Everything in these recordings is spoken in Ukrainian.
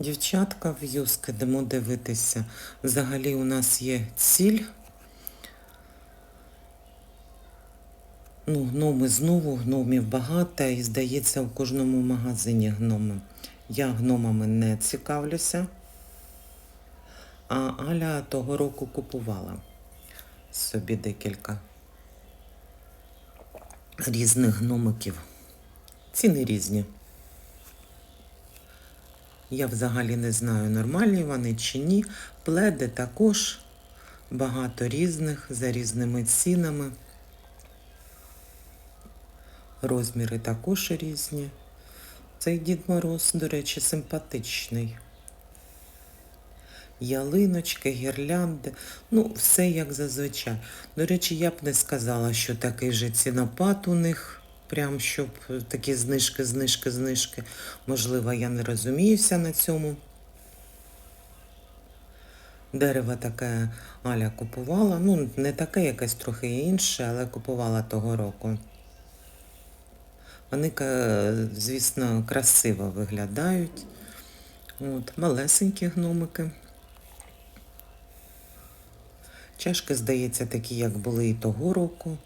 Дівчатка в юск йдемо дивитися. Взагалі у нас є ціль. Ну, гноми знову, гномів багато і здається у кожному магазині гноми. Я гномами не цікавлюся, а Аля того року купувала собі декілька різних гномиків. Ціни різні. Я взагалі не знаю, нормальні вони чи ні. Пледи також багато різних, за різними цінами. Розміри також різні. Цей Дід Мороз, до речі, симпатичний. Ялиночки, гірлянди, ну, все як зазвичай. До речі, я б не сказала, що такий же цінопад у них, прям щоб такі знижки, знижки, знижки. Можливо, я не розуміюся на цьому. Дерево таке Аля купувала, ну, не таке якесь трохи інше, але купувала того року. Вони, звісно, красиво виглядають. От, малесенькі гномики. Чашки, здається, такі, як були і того року.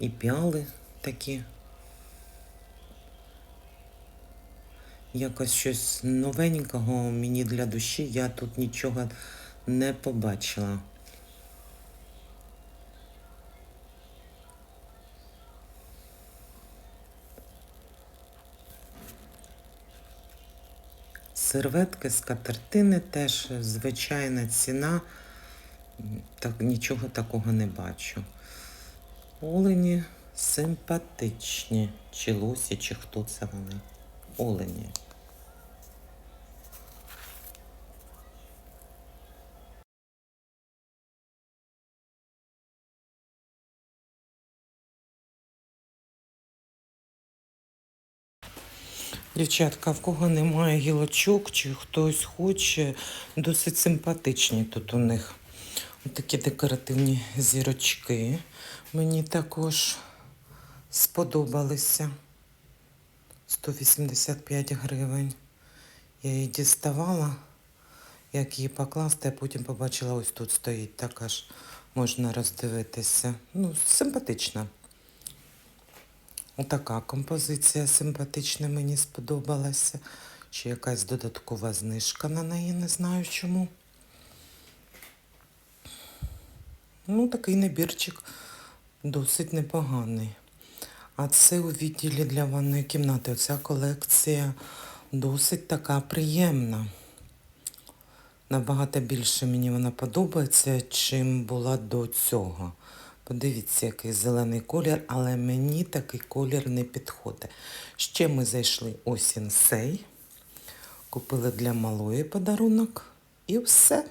І піали такі. Якось щось новенького мені для душі я тут нічого не побачила. Серветки, скатертини теж звичайна ціна. Так, нічого такого не бачу. Олені симпатичні. Чи лосі, чи хто це вони? Олені. Дівчатка, в кого немає гілочок, чи хтось хоче, досить симпатичні тут у них. Такі декоративні зірочки. Мені також сподобалися. 185 гривень. Я її діставала, як її покласти, а потім побачила, ось тут стоїть, така ж можна роздивитися. Ну, симпатична. Отака композиція симпатична мені сподобалася. Чи якась додаткова знижка на неї, не знаю чому. Ну, такий набірчик досить непоганий. А це у відділі для ванної кімнати. Оця колекція досить така приємна. Набагато більше мені вона подобається, чим була до цього. Подивіться, який зелений колір, але мені такий колір не підходить. Ще ми зайшли у сінсей, купили для малої подарунок і все.